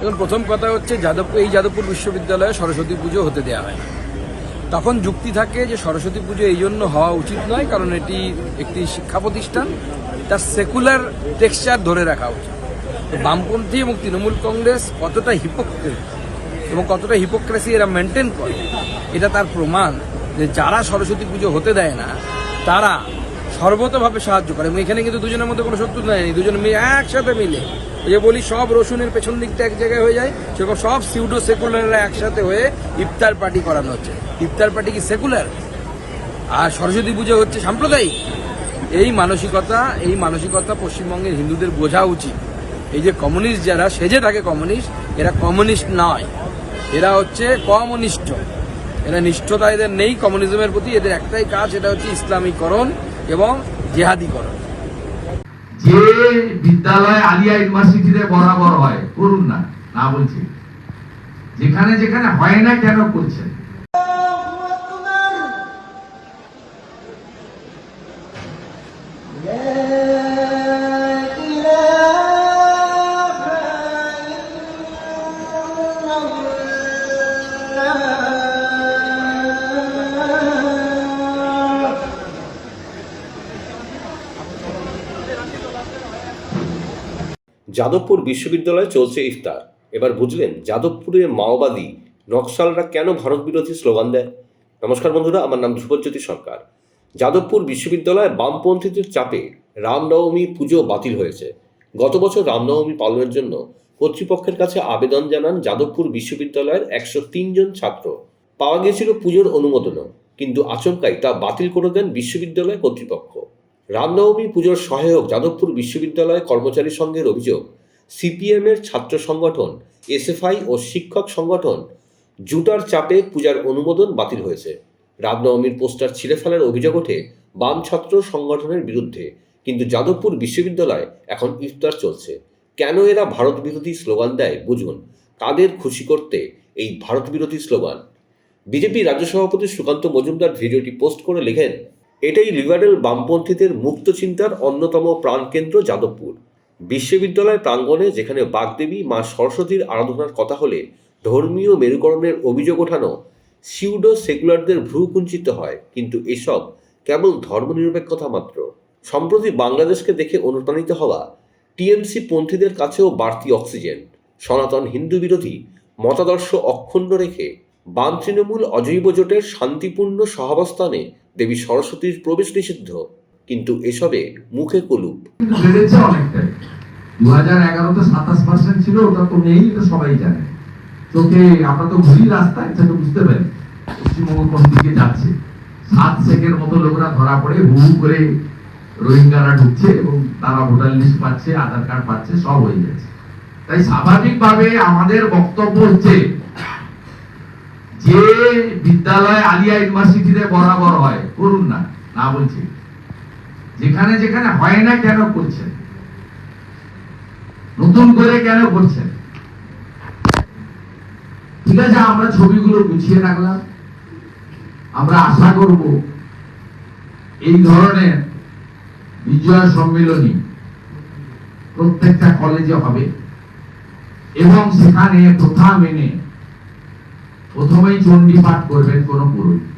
এখন প্রথম কথা হচ্ছে যাদবপুর এই যাদবপুর বিশ্ববিদ্যালয়ে সরস্বতী পুজো হতে দেওয়া হয় তখন যুক্তি থাকে যে সরস্বতী পুজো এই জন্য হওয়া উচিত নয়, কারণ এটি একটি শিক্ষা প্রতিষ্ঠান। তার সেকুলার টেক্সচার ধরে রাখা উচিত। বামপন্থী এবং তৃণমূল কংগ্রেস কতটা হিপোক্রেট এবং কতটা হিপোক্রেসি এরা মেনটেন করে, এটা তার প্রমাণ যে যারা সরস্বতী পুজো হতে দেয় না, তারা সর্বতভাবে সাহায্য করে। এবং এখানে কিন্তু দুজনের মধ্যে কোনো শত্রু নেই দুজন মিলে একসাথে মিলে। যে বলি, সব রসুনের পেছন দিকটা এক জায়গায় হয়ে যায়, সেরকম সব সিউডো সেকুলাররা একসাথে হয়ে ইফতার পার্টি করানো হচ্ছে। ইফতার পার্টি কি সেকুলার আর সরস্বতী পুজো হচ্ছে সাম্প্রদায়িক। এই মানসিকতা এই মানসিকতা পশ্চিমবঙ্গের হিন্দুদের বোঝা উচিত। এই যে কমিউনিস্ট যারা সেজে থাকে কমিউনিস্ট এরা কমিউনিস্ট নয়। এরা হচ্ছে কমিউনিস্ট এরা নিষ্ঠতা এদের নেই কমিউনিজমের প্রতি এদের একটাই কাজ এটা হচ্ছে ইসলামীকরণ। এবং জেহাদিকরণ যে বিদ্যালয় আলিয়া ইউনিভার্সিটিতে বরাবর হয়, করুন না না বলছি। যেখানে যেখানে হয় না কেন করছেন? যাদবপুর বিশ্ববিদ্যালয়ে চলছে ইফতার। এবার বুঝলেন, যাদবপুরে মাওবাদী নকশালরা কেন ভারত বিরোধী স্লোগান দেয়? নমস্কার বন্ধুরা, আমার নাম ধ্রুবজ্যোতি সরকার। যাদবপুর বিশ্ববিদ্যালয়ে বামপন্থীদের চাপে রামনবমী পুজো বাতিল হয়েছে। গত বছর রামনবমী পালনের জন্য কর্তৃপক্ষের কাছে আবেদন জানান যাদবপুর বিশ্ববিদ্যালয়ের একশো জন ছাত্র। পাওয়া গিয়েছিল পুজোর অনুমোদনও, কিন্তু আচমকাই তা বাতিল করে দেন বিশ্ববিদ্যালয় কর্তৃপক্ষ। রামনবমী পুজোর সহায়ক যাদবপুর বিশ্ববিদ্যালয় কর্মচারী সংঘের অভিযোগ, সিপিএমের ছাত্র সংগঠন, এসএফআই ও শিক্ষক সংগঠন জুটার চাপে পূজার অনুমোদন বাতিল হয়েছে। রামনবমীর পোস্টার ছিঁড়ে ফেলার অভিযোগ ওঠে বাম ছাত্র সংগঠনের বিরুদ্ধে, কিন্তু যাদবপুর বিশ্ববিদ্যালয়ে এখন ইফতার চলছে। কেন এরা ভারত বিরোধী স্লোগান দেয় বুঝুন কাদের খুশি করতে এই ভারত বিরোধী স্লোগান। বিজেপি রাজ্য সভাপতি সুকান্ত মজুমদার ভিডিওটি পোস্ট করে লেখেন এটাই লিবারেল বামপন্থীদের মুক্ত চিন্তার অন্যতম প্রাণকেন্দ্র যাদবপুর। বিশ্ববিদ্যালয় প্রাঙ্গণে যেখানে বাগদেবী মা সরস্বতীর আরাধনার কথা হলে ধর্মীয় মেরুকরণের অভিযোগ ওঠানো সিউডো সেকুলারদের ভ্রু কুঞ্চিত হয়, কিন্তু এসব কেবল ধর্মনিরপেক্ষতা মাত্র। সম্প্রতি বাংলাদেশকে দেখে অনুপ্রাণিত হওয়া টিএমসি পন্থীদের কাছেও বাড়তি অক্সিজেন। সনাতন হিন্দু বিরোধী মতাদর্শ অক্ষুণ্ণ রেখে বাম তৃণমূল অজৈব জোটের শান্তিপূর্ণ সহাবস্থানে দেবী সরস্বতীর প্রবেশ নিষিদ্ধ, কিন্তু এসবে মুখে কলুপ। দু হাজার এগারোতে সাতাশ পার্সেন্ট ছিল, ওটা তো নেই তো সবাই জানে। আমরা তো ঘুরি সেটা বুঝতে পারি। পশ্চিমবঙ্গ কোন দিকে যাচ্ছে? সাত সেকের মতো লোকরা ধরা পড়ে, হু করে রোহিঙ্গারা ঢুকছে এবং তারা ভোটার লিস্ট পাচ্ছে, আধার কার্ড পাচ্ছে, সব হয়ে যাচ্ছে তাই স্বাভাবিকভাবে আমাদের বক্তব্য হচ্ছে যে বিদ্যালয় আলিয়া ইউনিভার্সিটিতে বরাবর হয়, করুন না না বলছি। যেখানে যেখানে হয় না কেন করছেন? নতুন করে কেন করছেন? ঠিক আছে, আমরা ছবিগুলো গুছিয়ে রাখলাম। আমরা আশা করব এই ধরনের বিজয় সম্মেলনী প্রত্যেকটা কলেজে হবে এবং সেখানে প্রথা মেনে প্রথমেই চণ্ডী পাঠ করবেন কোন পুরোহিত।